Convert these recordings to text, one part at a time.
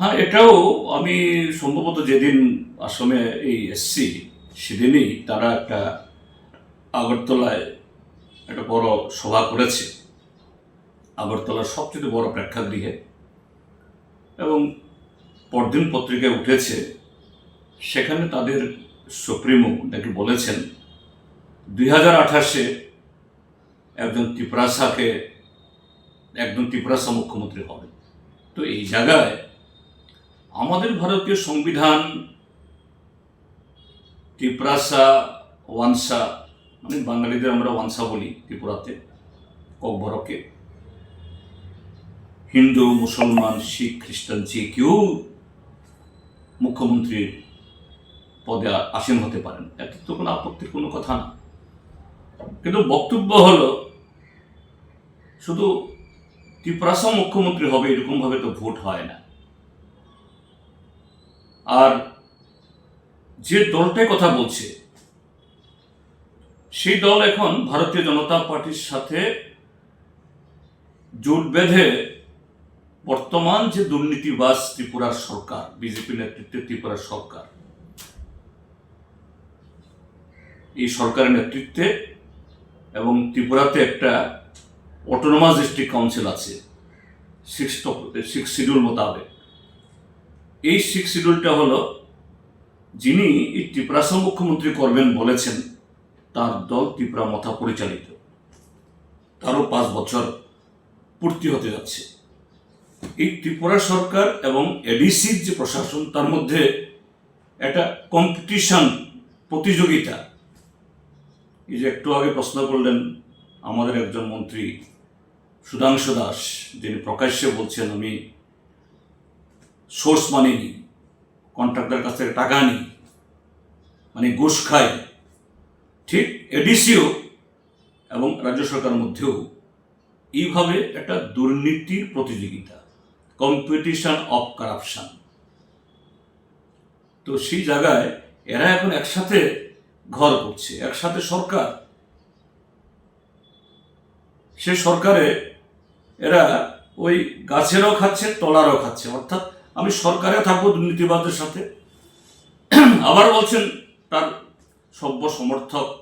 হ্যাঁ এটাও আমি সম্ভবত যেদিন আসামে এই এসছি সেদিনই তারা একটা আগরতলায় একটা বড় সভা করেছে। আগরতলার সবচেয়ে বড় প্রেক্ষাগৃহে এবং পরদিন পত্রিকায় উঠেছে, সেখানে তাদের সুপ্রিমো নাকি বলেছেন, দুই হাজার আঠাশে একজন ত্রিপুরাসাকে একজন ত্রিপুরাসা মুখ্যমন্ত্রী হবে তো এই জায়গায় আমাদের ভারতীয় সংবিধান, ত্রিপুরাসা, ওয়ানসা মানে বাঙালিদের আমরা ওয়ানসা বলি ত্রিপুরাতে, ককবরকে। হিন্দু, মুসলমান, শিখ, খ্রিস্টান, যে কেউ মুখ্যমন্ত্রীর পদে আসীন হতে পারেন, এতে তো কোনো আপত্তির কোনো কথা না। কিন্তু বক্তব্য হলো, শুধু ত্রিপুরাসা মুখ্যমন্ত্রী হবে এরকমভাবে তো ভোট হয় না। আর যে দলটাই কথা বলছে, সেই দল এখন ভারতীয় জনতা পার্টির সাথে জোট বেঁধে বর্তমান যে দুর্নীতিবাজ ত্রিপুরার সরকার, বিজেপি নেতৃত্বে ত্রিপুরার সরকার, এই সরকারের নেতৃত্বে এবং ত্রিপুরাতে একটা অটোনোমাস ডিস্ট্রিক্ট কাউন্সিল আছে সিক্স সিক্স শিডিউল মোতাবেক। এই সিক্স শিডিউলটা হলো, যিনি এই ত্রিপুরাসা মুখ্যমন্ত্রী করবেন বলেছেন, তার দল ত্রিপুরা মথা পরিচালিত। তারও পাঁচ বছর পূর্তি হতে যাচ্ছে। এই ত্রিপুরা সরকার এবং এডিসির যে প্রশাসন, তার মধ্যে একটা কম্পিটিশন প্রতিযোগিতা। এই যে একটু আগে প্রশ্ন করলেন আমাদের একজন মন্ত্রী, সুধাংশু দাস, যিনি প্রকাশ্যে বলছেন, আমি সোর্স মানি নিই কন্ট্রাক্টর কাছ থেকে টাকা নিই মানে ঘুষ খাই ঠিক এডিসিও এবং রাজ্য সরকারের মধ্যেও এইভাবে একটা দুর্নীতির প্রতিযোগিতা কম্পিটিশন অফ কারাপশন তো সেই জায়গায় এরা এখন একসাথে ঘর করছে, একসাথে সরকার। সে সরকারে এরা ওই গাছেরও খাচ্ছে, তলারও খাচ্ছে, অর্থাৎ আমি সরকারে থাকব দুর্নীতিবাদের সাথে। আবার বলছেন তার সভ্য সমর্থক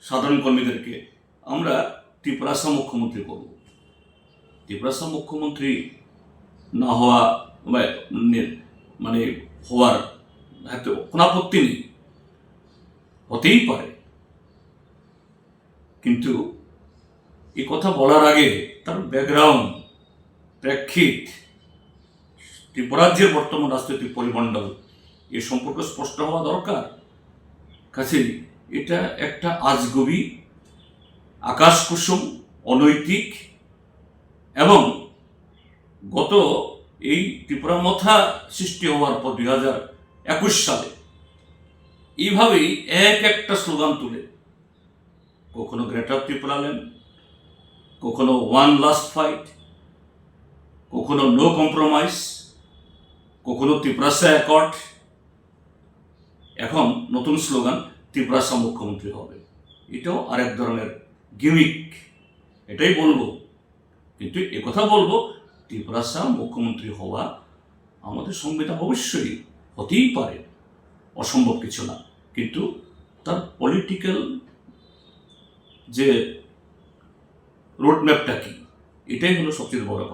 সাধারণ কর্মীদেরকে, আমরা ত্রিপুরাসা মুখ্যমন্ত্রী করব। ত্রিপুরাসা মুখ্যমন্ত্রী না হওয়া বা- মানে হওয়ার হয়তো কোনো আপত্তি নেই। হতেই পারে। কিন্তু এই কথা বলার আগে তার ব্যাকগ্রাউন্ড, প্রেক্ষিত ত্রিপুরাজ্যের বর্তমান রাজনৈতিক পরিমণ্ডল, এ সম্পর্কে স্পষ্ট হওয়া দরকার? কাছেই এটা একটা আজগবি আকাশ কুসুম অনৈতিক এবং গত এই ত্রিপুরা মথা সৃষ্টি হওয়ার পর দুই হাজার একুশ সালে এইভাবেই এক একটা স্লোগান তুলে। কখনো গ্রেটার ত্রিপুরা ল্যান্ড কখনো ওয়ান লাস্ট ফাইট, কখনো নো কম্প্রোমাইজ কখনো ত্রিপুরাসা অ্যাকর্ড এখন নতুন স্লোগান ত্রিপুরাসা মুখ্যমন্ত্রী হবে। এটাও আরেক ধরনের গিমিক এটাই বলব। কিন্তু একথা বলব ত্রিপুরাসা মুখ্যমন্ত্রী হওয়া আমাদের সংবিধান অবশ্যই হতেই পারে। অসম্ভব কিছু না। কিন্তু তার পলিটিক্যাল যে রোডম্যাপটা কি, এটাই হলো সবচেয়ে বড় কথা।